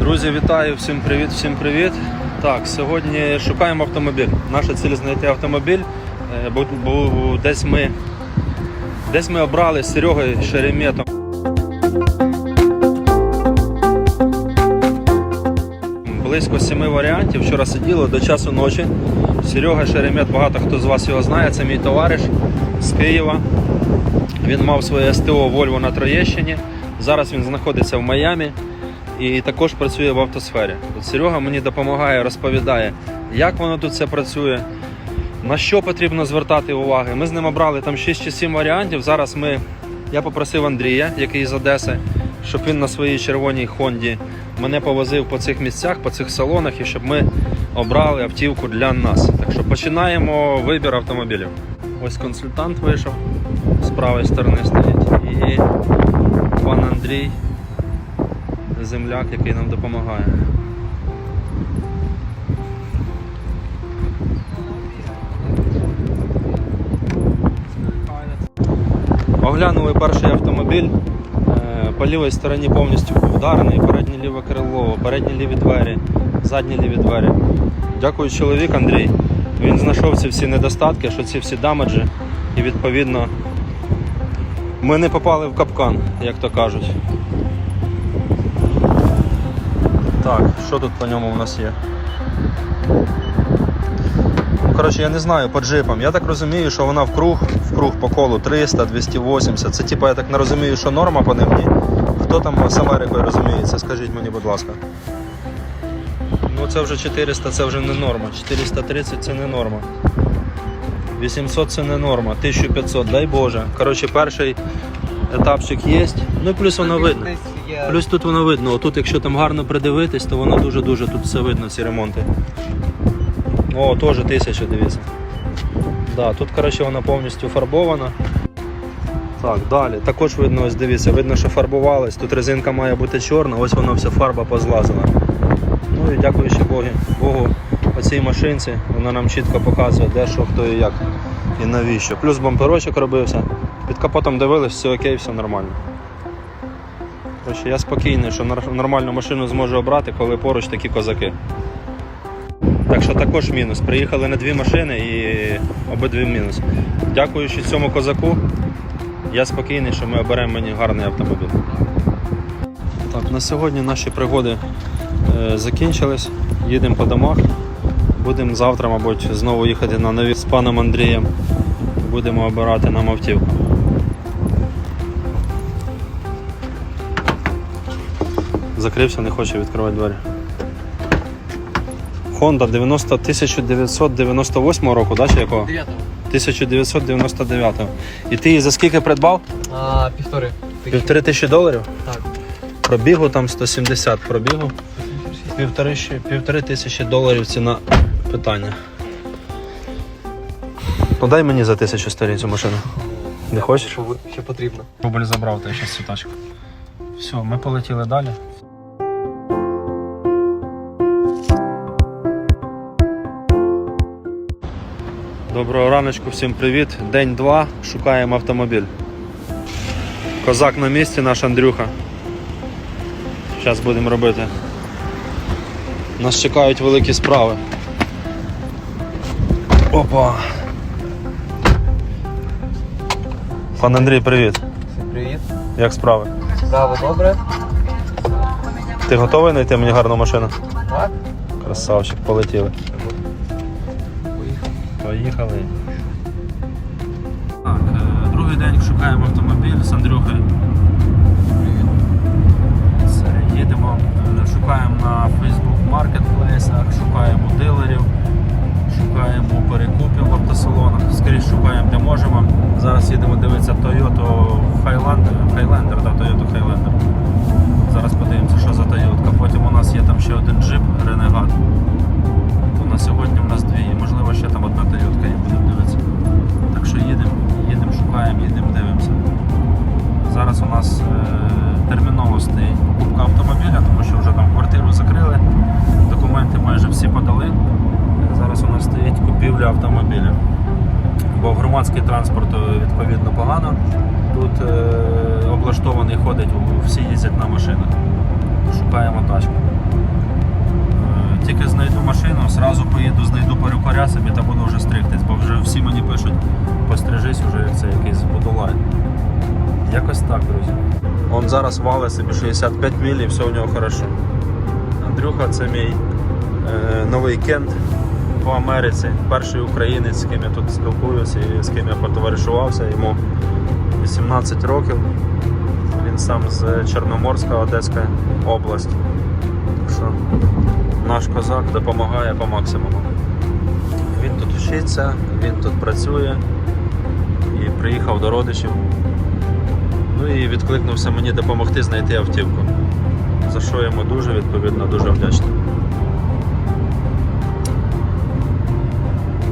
Друзі, вітаю, всім привіт, всім привіт. Так, сьогодні шукаємо автомобіль. Наша ціль знайти автомобіль. Е, Бо, бо десь ми десь ми обрали з Серегою Шереметом. Близько семи варіантів. Вчора сиділо до часу ночі. Серега Шеремет, багато хто з вас його знає, це мій товариш з Києва. Він мав своє СТО Volvo на Троєщині. Зараз він знаходиться в Майамі і також працює в автосфері. От Серега мені допомагає, розповідає, як воно тут все працює, на що потрібно звертати увагу. Ми з ним обрали там 6 чи 7 варіантів. Зараз ми, я попросив Андрія, який з Одеси, щоб він на своїй червоній Хонді мене повозив по цих місцях, по цих салонах і щоб ми обрали автівку для нас. Так що починаємо вибір автомобілів. Ось консультант вийшов, з правої сторони стоїть. І пан Андрій, земляк, який нам допомагає. Оглянули перший автомобіль. По лівій стороні повністю ударний, переднє ліве крило, передні ліві двері, задні ліві двері. Дякую, чоловік Андрій. Він знайшов ці всі недостатки, що ці всі дамеджі, і відповідно ми не попали в капкан, як то кажуть. Так, що тут по ньому у нас є? Коротше, я не знаю по джипам. Я так розумію, що вона в круг, в круг по колу 300, 280. Це типу, я так не розумію, що норма по ним. Ні. Хто там з Америкою розуміється, скажіть мені, будь ласка. Ну це вже 400, це вже не норма. 430 це не норма. 800 це не норма, 1500, дай Боже. Коротше, перший етапчик є. Ну плюс воно видно. Плюс тут воно видно. Отут, якщо там гарно придивитись, то воно дуже-дуже тут все видно, ці ремонти. О, теж тисяча, дивіться. Да, тут коротше, вона повністю фарбована. Так, далі. Також видно, ось дивіться, видно, що фарбувалась. Тут резинка має бути чорна, ось воно вся фарба позлазила. Ну і дякуючи Богу, Богу оцій машинці, вона нам чітко показує, де що, хто і як і навіщо. Плюс бамперочок робився. Під капотом дивились, все окей, все нормально. Коротше, я спокійний, що нормальну машину зможу обрати, коли поруч такі козаки. Так також мінус. Приїхали на дві машини і обидві мінус. Дякуючи цьому козаку, я спокійний, що ми оберемо мені гарний автомобіль. Так, на сьогодні наші пригоди е, закінчились. Їдемо по домах. Будемо завтра, мабуть, знову їхати на нові з паном Андрієм. Будемо обирати нам автівку. Закрився, не хоче відкривати двері. Honda 90 1998 року, да, чи якого? 1999. І ти її за скільки придбав? А, півтори. Півтори тисячі доларів? Так. Пробігу там 170 пробігу. Півтори, півтори тисячі доларів ціна питання. Ну дай мені за тисячу старі цю машину. Не хочеш? Що потрібно. Рубль забрав та ще цю тачку. Все, ми полетіли далі. Доброго раночку, всім привіт. День 2, шукаємо автомобіль. Козак на місці, наш Андрюха. Зараз будемо робити. Нас чекають великі справи. Опа. Пан Андрій, привіт. Всім привіт. Як справи? Справа добре. Ти готовий знайти мені гарну машину? Так. Красавчик, полетіли. Поїхали. Так, е, другий день шукаємо автомобіль з Андрюхою. Їдемо, е, шукаємо на Facebook маркетплейсах, шукаємо дилерів, шукаємо перекупів в автосалонах, скрізь шукаємо де можемо. Зараз їдемо дивитися Toyota Highlander, Highlander, да, Toyota Highlander. Зараз подивимося, що за Toyota. Потім у нас є там ще один джип Renegade. На сьогодні можливо ще там одна Toyota є, будемо дивитися. Так що їдемо, їдемо, шукаємо, їдемо, дивимося. Зараз у нас е, терміново стоїть покупка автомобіля, тому що вже там квартиру закрили, документи майже всі подали. Зараз у нас стоїть купівля автомобіля. бо громадський транспорт е, відповідно погано. Тут е, облаштований ходить, всі їздять на машинах. Шукаємо тачку. Е, Тільки знайду машину, зразу поїду, знайду собі та буду стригтись, бо вже всі мені пишуть, пострижись уже, як це якийсь будулай. Якось так, друзі. Он зараз валить собі 65 міль і все у нього хорошо. Андрюха це мій е, новий кент по Америці. Перший українець, з ким я тут спілкуюся і з ким я потоваришувався. Йому 18 років. Він сам з Чорноморська, Одеська область. Так що наш козак допомагає по максимуму. Він тут вчиться, він тут працює і приїхав до родичів. Ну і відкликнувся мені допомогти знайти автівку. За що йому дуже відповідно дуже вдячний.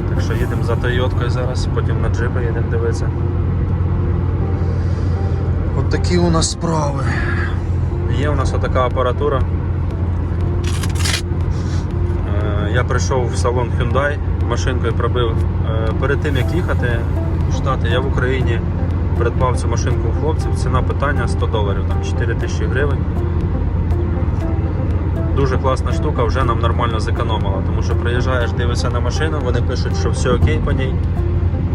Так що їдемо за Тойоткою зараз, потім на джипи їдемо дивитися. От такі у нас справи. Є у нас отака апаратура. Е, Я прийшов в салон Hyundai, машинкою пробив. Е, Перед тим як їхати в Штати, я в Україні придбав цю машинку у хлопців. Ціна питання 100 доларів, там 4 тисячі гривень. Дуже класна штука, вже нам нормально зекономила, тому що приїжджаєш, дивишся на машину, вони пишуть, що все окей по ній,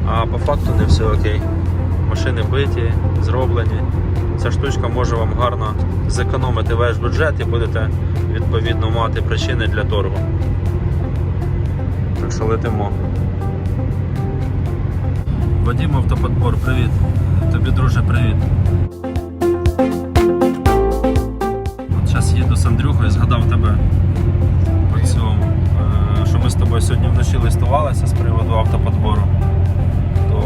а по факту не все окей. Машини биті, зроблені. Ця штучка може вам гарно зекономити ваш бюджет і будете відповідно мати причини для торгу. Так що летимо. Вадим Автоподбор, привіт. Тобі, друже, привіт. От зараз їду з Андрюхою, згадав тебе по цьому, е, що ми з тобою сьогодні вночі листувалися з приводу автоподбору. То,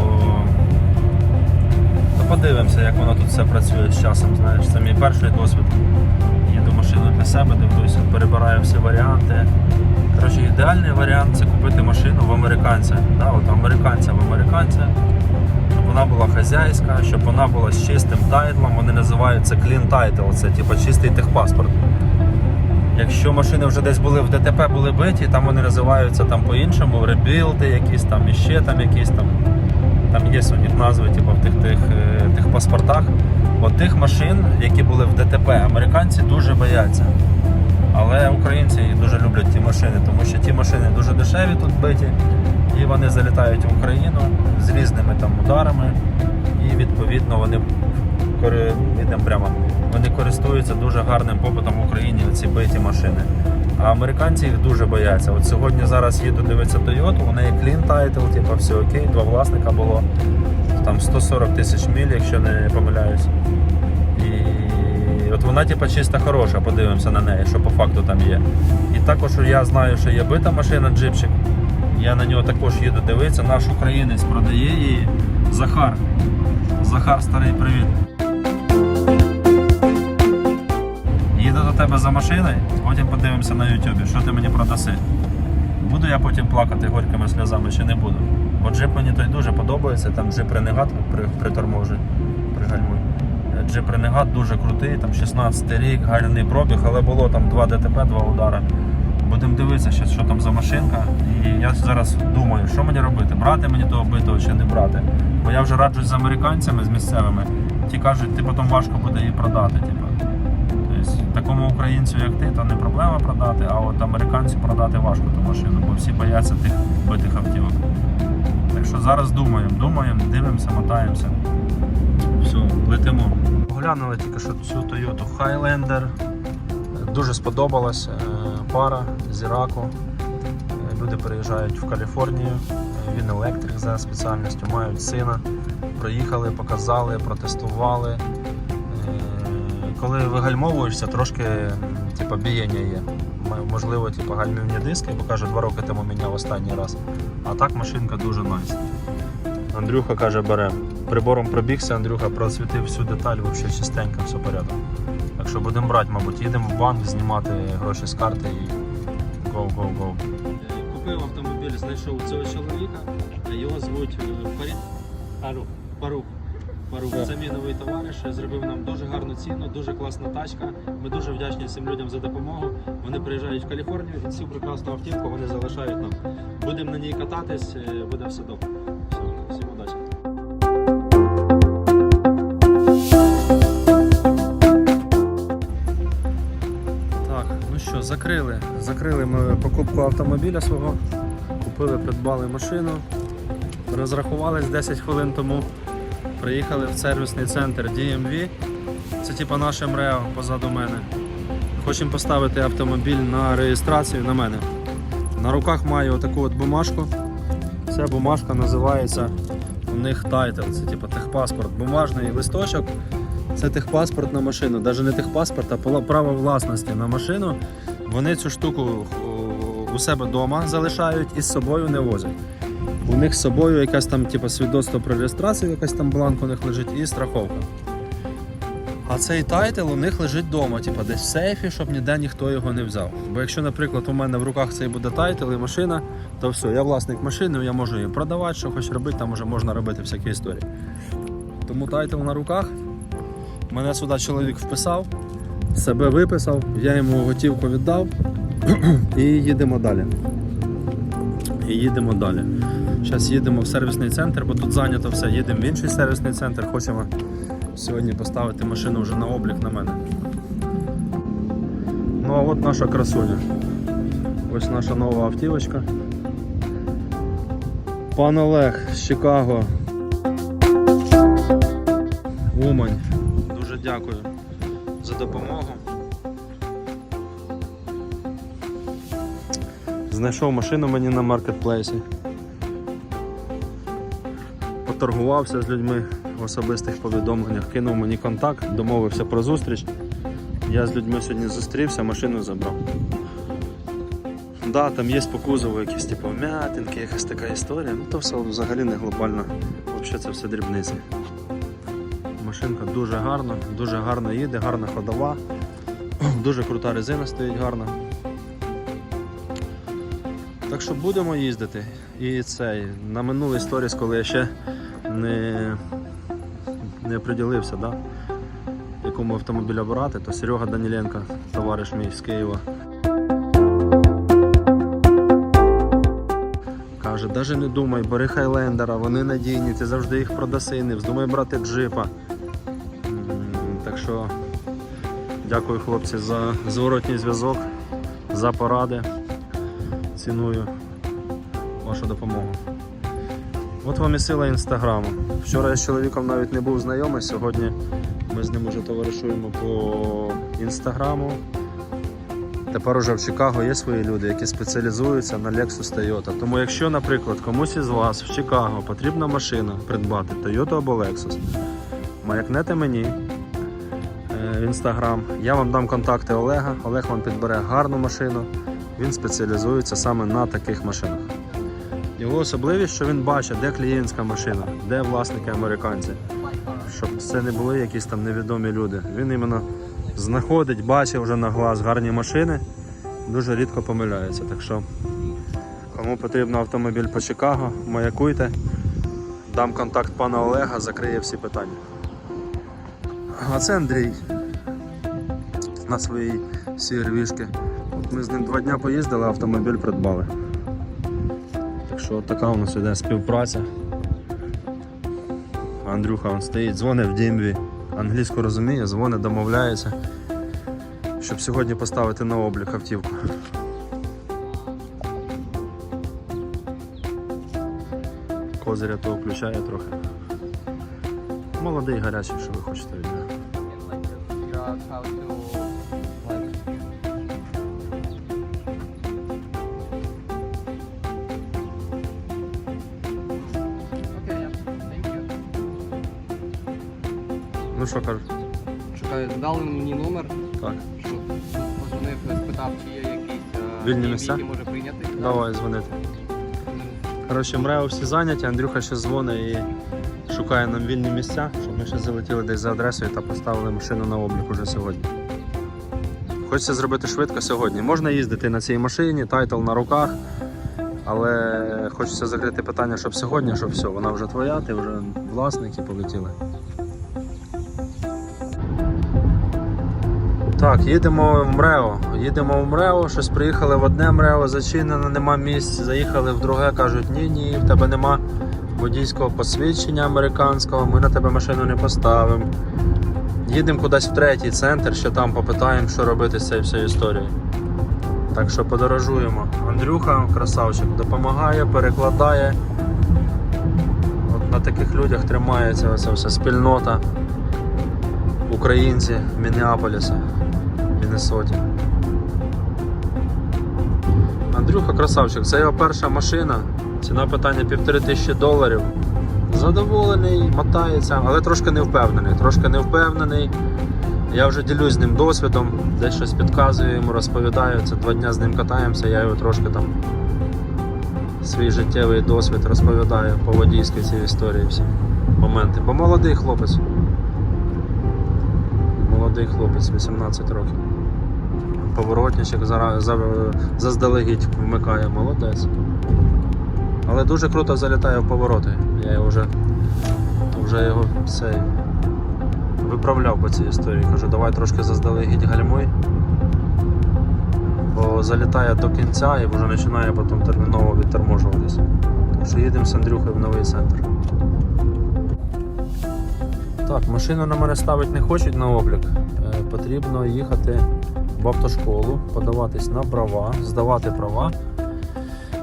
подивимося, як воно тут все працює з часом. Знаєш, це мій перший досвід. Їду машину для себе, дивлюся, перебираю всі варіанти. Коротше, ідеальний варіант це купити машину в американця. Да, от американця в американця щоб вона була хазяйська, щоб вона була з чистим тайтлом. Вони називають це clean title, це типу чистий техпаспорт. Якщо машини вже десь були в ДТП, були биті, там вони називаються там по-іншому, ребілди якісь там, і ще там якісь там. Там є у них назви типу, в тих, тих, е, тих паспортах. От тих машин, які були в ДТП, американці дуже бояться. Але українці дуже люблять ті машини, тому що ті машини дуже дешеві тут биті, і вони залітають в Україну з різними там ударами, і відповідно вони йдемо прямо. Вони користуються дуже гарним попитом в Україні ці биті машини. А американці їх дуже бояться. От сьогодні зараз їду дивитися Toyota, у неї clean title, типу все окей, два власника було. Там 140 тисяч міль, якщо не помиляюсь. От вона типа чисто хороша, подивимося на неї, що по факту там є. І також я знаю, що є бита машина джипчик. Я на нього також їду дивитися. Наш українець продає її. Захар. Захар, старий привіт. Їду до тебе за машиною, потім подивимося на YouTube, що ти мені продаси. Буду я потім плакати горькими сльозами чи не буду. Бо джип мені той дуже подобається, там джип ренегат при, приторможує, пригальмуй. Е, Джип ренегат дуже крутий, там 16 рік, гарний пробіг, але було там 2 ДТП, 2 удари. Будемо дивитися, що, що там за машинка. І я зараз думаю, що мені робити, брати мені того битого чи не брати. Бо я вже раджусь з американцями, з місцевими. Ті кажуть, ти потім важко буде її продати. Типу. Тобто, такому українцю, як ти, то не проблема продати, а от американцю продати важко ту машину, бо всі бояться тих битих автівок. Так що зараз думаємо, думаємо, дивимося, мотаємося. Все, летимо. Оглянули тільки що цю Toyota Highlander. Дуже сподобалась е, пара з Іраку. Е, Люди переїжджають в Каліфорнію. Е, Він електрик за спеціальністю, мають сина. Проїхали, показали, протестували. Коли вигальмовуєшся, трошки типу, бієння є. Можливо, типу, гальмівні диски, бо каже, два роки тому міняв останній раз. А так машинка дуже найс. Андрюха каже, бере. Прибором пробігся, Андрюха просвітив всю деталь, взагалі чистенько, все порядок. Так що будемо брати, мабуть, їдемо в банк знімати гроші з карти і go. Купив автомобіль, знайшов цього чоловіка, його звуть Фарід Парух. Парух. Парух. Це мій новий товариш, зробив нам дуже гарну ціну, дуже класна тачка. Ми дуже вдячні цим людям за допомогу. Вони приїжджають в Каліфорнію і цю прекрасну автівку вони залишають нам. Будемо на ній кататись, е, буде все добре. Закрили. Закрили ми покупку автомобіля свого. Купили, придбали машину. Розрахувались 10 хвилин тому. Приїхали в сервісний центр DMV. Це типа наше МРЕО позаду мене. Хочемо поставити автомобіль на реєстрацію на мене. На руках маю отаку от бумажку. Ця бумажка називається у них тайтл, це типу техпаспорт. Бумажний листочок. Це техпаспорт на машину. Навіть не техпаспорт, а право власності на машину. Вони цю штуку у себе вдома залишають і з собою не возять. У них з собою якась там типу, свідоцтво про реєстрацію, якась там бланк у них лежить і страховка. А цей тайтл у них лежить вдома, типу, десь в сейфі, щоб ніде ніхто його не взяв. Бо якщо, наприклад, у мене в руках цей буде тайтл і машина, то все, я власник машини, я можу її продавати, що хоч робити, там вже можна робити всякі історії. Тому тайтл на руках. Мене сюди чоловік вписав, себе виписав, я йому готівку віддав і їдемо далі. І їдемо далі. Зараз їдемо в сервісний центр, бо тут зайнято все. Їдемо в інший сервісний центр. Хочемо сьогодні поставити машину вже на облік на мене. Ну а от наша красуня. Ось наша нова автівочка. Пан Олег з Чикаго. Умань. Дуже дякую за допомогу. Знайшов машину мені на маркетплейсі. Поторгувався з людьми в особистих повідомленнях, кинув мені контакт, домовився про зустріч. Я з людьми сьогодні зустрівся, машину забрав. Да, там є по кузову якісь типу м'ятинки, якась така історія. Ну то все взагалі не глобально. Взагалі це все дрібниці. Машинка дуже гарна, дуже гарно їде, гарна ходова, дуже крута резина стоїть гарна. Так що будемо їздити. І цей, на минулий сторіс, коли я ще не, не приділився, да? якому автомобіля брати, то Серега Даніленко, товариш мій з Києва. Каже, навіть не думай, бери хайлендера, вони надійні, ти завжди їх продаси, не вздумай брати джипа. Що дякую хлопці за зворотній зв'язок, за поради. Ціную вашу допомогу. От вам і сила інстаграму. Вчора я з чоловіком навіть не був знайомий, сьогодні ми з ним уже товаришуємо по інстаграму. Тепер уже в Чикаго є свої люди, які спеціалізуються на Lexus Toyota. Тому якщо, наприклад, комусь із вас в Чикаго потрібна машина придбати Toyota або Lexus, маякнете мені в інстаграм. Я вам дам контакти Олега. Олег вам підбере гарну машину. Він спеціалізується саме на таких машинах. Його особливість, що він бачить, де клієнтська машина, де власники американці. Щоб це не були якісь там невідомі люди. Він іменно знаходить, бачить вже на глаз гарні машини, дуже рідко помиляється. Так що, кому потрібен автомобіль по Чикаго, маякуйте. Дам контакт пана Олега, закриє всі питання. А це Андрій на своїй CRV-шки. Ми з ним два дні поїздили, автомобіль придбали. Так що така у нас іде співпраця. Андрюха он стоїть, дзвонить в DMV. Англійську розуміє, дзвонить, домовляється, щоб сьогодні поставити на облік автівку. Козиря то включає трохи. Молодий гарячий, що ви хочете від нього. Ну що кажуть? Чекаю, дали мені номер, Так. що позвонив, спитав, чи є якісь е, Вільні які місця? може прийняти. Давай дзвонити. Коротше, МРЕО всі зайняті, Андрюха ще дзвонить і шукає нам вільні місця, щоб ми ще залетіли десь за адресою та поставили машину на облік уже сьогодні. Хочеться зробити швидко сьогодні. Можна їздити на цій машині, тайтл на руках, але хочеться закрити питання, щоб сьогодні, щоб все, вона вже твоя, ти вже власник і полетіли. Так, їдемо в МРЕО. Їдемо в МРЕО, щось приїхали в одне МРЕО, зачинено, нема місць. Заїхали в друге, кажуть, ні, ні, в тебе нема водійського посвідчення американського, ми на тебе машину не поставимо. Їдемо кудись в третій центр, ще там попитаємо, що робити з цією всією історією. Так що подорожуємо. Андрюха, красавчик, допомагає, перекладає. От на таких людях тримається оця вся спільнота українці Міннесоті. Андрюха красавчик, це його перша машина. Ціна питання півтори тисячі доларів. Задоволений, мотається, але трошки не впевнений. Трошки не впевнений. Я вже ділюсь з ним досвідом, десь щось підказую йому, розповідаю. Це два дня з ним катаємося, я його трошки там свій життєвий досвід розповідаю по водійській цій історії всі моменти. Бо молодий хлопець. Молодий хлопець, 18 років. Поворотничок заздалегідь вмикає, молодець. Але дуже круто залітає в повороти. Я вже, вже його цей, виправляв по цій історії. Кажу, давай трошки заздалегідь гальмуй. Бо залітає до кінця і вже починає потім терміново відторможуватись. Так що їдемо з Андрюхою в новий центр. Так, машину на мене ставити не хочуть на облік. Е, Потрібно їхати в автошколу, подаватись на права, здавати права.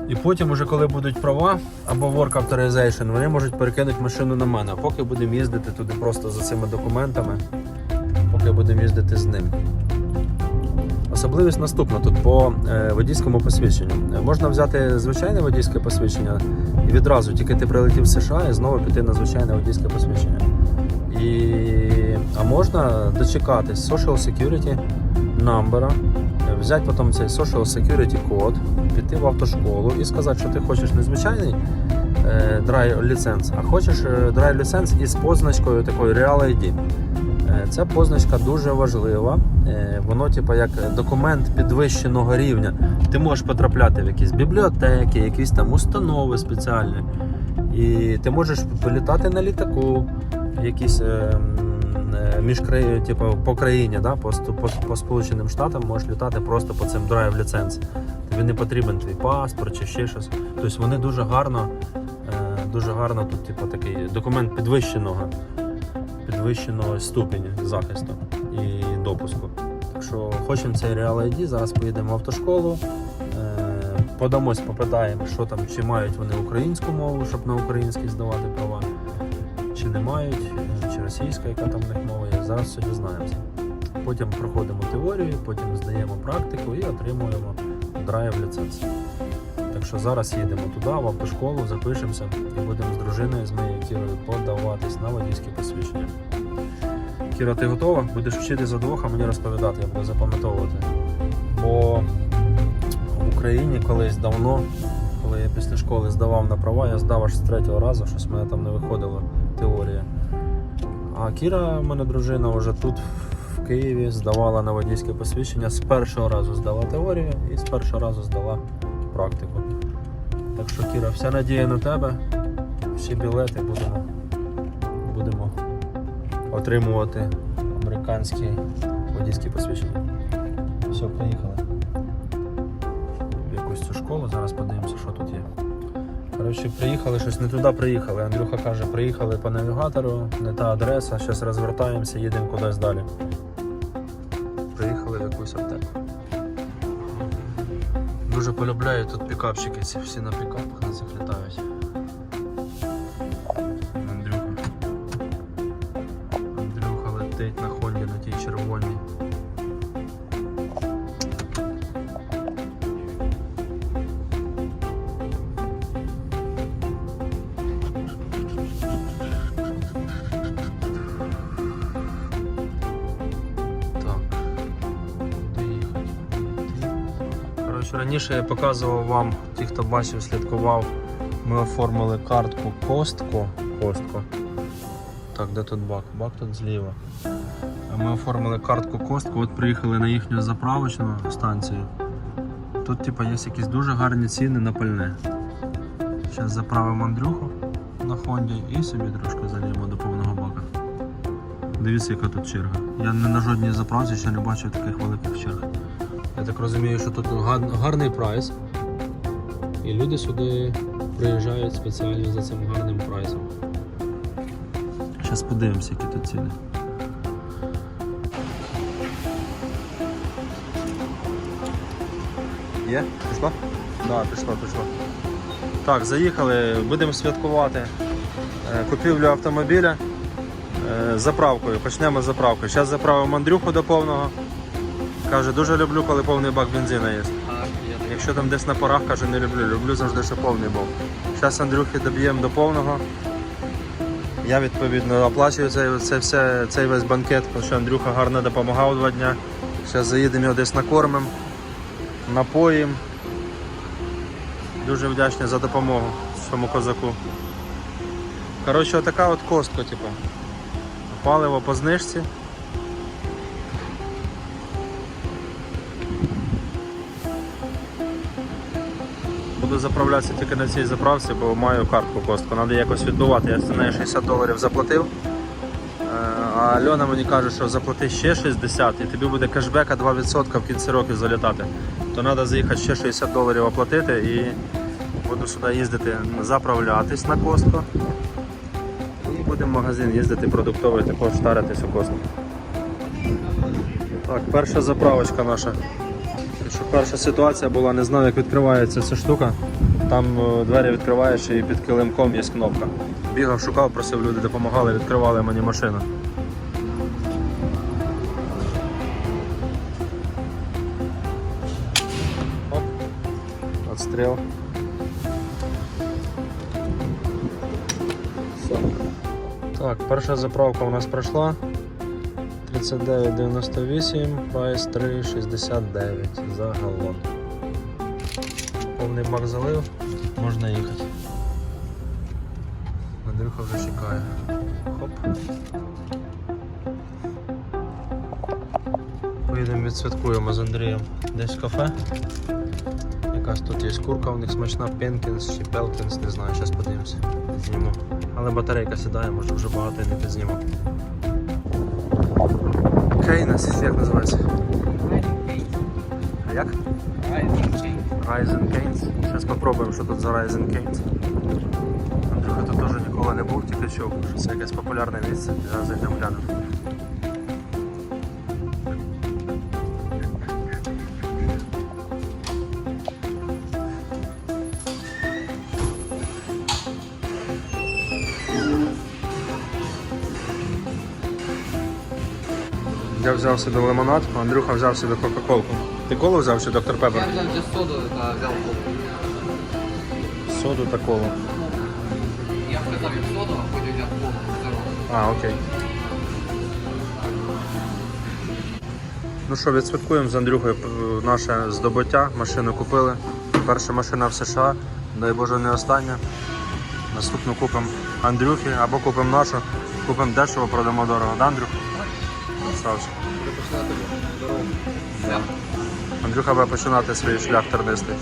І потім, уже коли будуть права або Work Authorization, вони можуть перекинути машину на мене. Поки будемо їздити туди просто за цими документами, поки будемо їздити з ним. Особливість наступна тут по е, водійському посвідченню. Можна взяти звичайне водійське посвідчення і відразу, тільки ти прилетів з США і знову піти на звичайне водійське посвідчення. І... А можна дочекатись Social Security number, взяти потім цей Social Security код, піти в автошколу і сказати, що ти хочеш не звичайний е, ліценз, а хочеш е, драйв ліценз із позначкою такою Real ID. Е, Ця позначка дуже важлива. Воно, типу, як документ підвищеного рівня. Ти можеш потрапляти в якісь бібліотеки, якісь там установи спеціальні. І ти можеш політати на літаку, якісь е, м, е, між краї- типу, по країні, да, по, по, по Сполученим Штатам можеш літати просто по цим драйв ліценз. Тобі не потрібен твій паспорт чи ще щось. Тобто вони дуже гарно, е, дуже гарно тут, типу, такий документ підвищеного підвищеного ступені захисту і допуску. Так що хочемо цей Real ID, зараз поїдемо в автошколу, е, подамось, попитаємо, що там, чи мають вони українську мову, щоб на українській здавати права, чи не мають, чи російська, яка там в них мова є. Зараз все дізнаємося. Потім проходимо теорію, потім здаємо практику і отримуємо драйв ліценз. Так що зараз їдемо туди, в автошколу, запишемося і будемо з дружиною, з моєю Кірою подаватись на водійське посвідчення. Кіра, ти готова? Будеш вчити за двох, а мені розповідати, я буду запам'ятовувати. Бо в Україні колись давно, коли я після школи здавав на права, я здав аж з третього разу, щось мене там не виходило. А Кіра, мене дружина, вже тут в Києві здавала на водійське посвідчення. З першого разу здала теорію і з першого разу здала практику. Так що, Кіра, вся надія на тебе. Всі білети будемо, будемо отримувати американські водійські посвідчення. Все, поїхали. В якусь цю школу, зараз подивимося, що тут є. Коротше, приїхали, щось не туди приїхали. Андрюха каже, приїхали по навігатору, не та адреса, зараз розвертаємося, їдемо кудись далі. Приїхали в якусь аптеку. Дуже полюбляю тут пікапчики, всі на пікапах на цих літають. Коротше, раніше я показував вам, ті, хто бачив, слідкував, ми оформили картку Костко. Костко. Так, де тут бак? Бак тут зліва. Ми оформили картку Костко, от приїхали на їхню заправочну станцію. Тут типу, є якісь дуже гарні ціни на пальне. Зараз заправимо Андрюху на Хонді і собі трошки заліємо до повного бака. Дивіться, яка тут черга. Я не на жодній заправці ще не бачив таких великих черг. Я так розумію, що тут гарний прайс. І люди сюди приїжджають спеціально за цим гарним прайсом. Зараз подивимося, які тут ціни. Є? Пішло? Так, да, пішло, пішло. Так, заїхали, будемо святкувати е, купівлю автомобіля е, заправкою. Почнемо з заправки. Зараз заправимо Андрюху до повного. Каже, дуже люблю, коли повний бак бензина є. Якщо там десь на порах, каже, не люблю. Люблю завжди, щоб повний був. Зараз Андрюхи доб'ємо до повного. Я відповідно оплачую цей, цей, все, цей весь банкет, тому що Андрюха гарно допомагав два дня. Зараз заїдемо його десь накормимо, напоїмо. Дуже вдячний за допомогу цьому козаку. Коротше, отака от костка, типу. Паливо по знижці. Буду заправлятися тільки на цій заправці, бо маю картку костку. Треба якось відбивати. Я за неї 60 доларів заплатив. Е, А Альона мені каже, що заплати ще 60 і тобі буде кешбека 2% в кінці років залітати. То треба заїхати ще 60 доларів оплатити і буду сюди їздити заправлятись на костку. І будемо в магазин їздити продуктовий, також штаритись у костку. Так, перша заправочка наша. Перша ситуація була, не знав, як відкривається ця штука. Там е, двері відкриваєш і під килимком є кнопка. Бігав, шукав, просив люди допомагали, відкривали мені машину. Оп. Отстріл. Так, перша заправка у нас пройшла. 39,98, прайс 3,69 за галон. Повний бак залив, можна їхати. Андрюха вже чекає. Хоп. Поїдемо відсвяткуємо з Андрієм десь в кафе. Якась тут є курка, у них смачна Пенкінс чи Пелкінс, не знаю, зараз подивимося. Зніму. Але батарейка сідає, може вже багато і не підзніму. Кейнес, як називається? А як? Ryzen Canes. Зараз спробуємо, що тут за Ryzen Canes. Андрюха тут теж ніколи не був, тільки що це якесь популярне місце. Зараз зайдемо глянемо. Взяв собі лимонад, Андрюха взяв собі Кока-Колку. Ти колу взяв чи доктор Пеппер? Я взяв вже соду та взяв кофе. Соду та колу. Я сказав їм соду, а потім взяв. Здорово. А, окей. Ну що, відсвяткуємо з Андрюхою е, наше здобуття. Машину купили. Перша машина в США, дай Боже, не остання. Наступну купимо Андрюхи або купимо нашу, купимо дешево, продамо дорого. Да, Андрюх? Красавчик. Починати дорогу. Андрюха буде починати свій шлях тернистий.